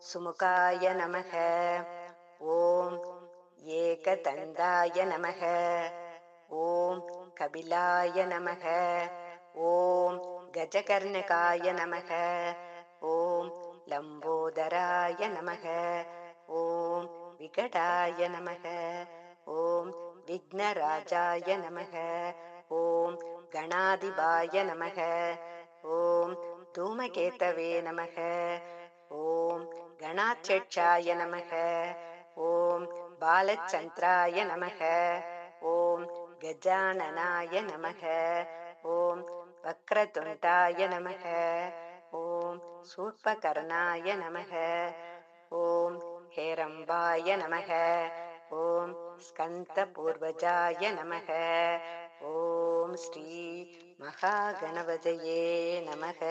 சுமுகாய நமக. ஓம் ஏகதந்தாய நமக. ஓம் கபிலாய நமக. ஓம் கஜகர்ணகாய நமக. ஓம் லம்போதராய நமக. ஓம் விகடாய நமக. ஓம் விக்னராஜாய நமக. ஓம் கணாதிபாய நமக. ஓம் தூமகேத்தவே நமக. ஓம் கணாட்சேட்சாய நமக. ஓம் பாலச்சந்திராய நமக. ஓம் கஜானனாய நமக. ஓம் வக்ரதுண்டாய நமக. ஓம் சூர்பகர்ணாய நமக. ஓம் ஹேரம்பாய நமக. ஓம் ஸ்கந்த பூர்வஜாய நமக. ஓம் ஸ்ரீ மகாகணபதையே நமக.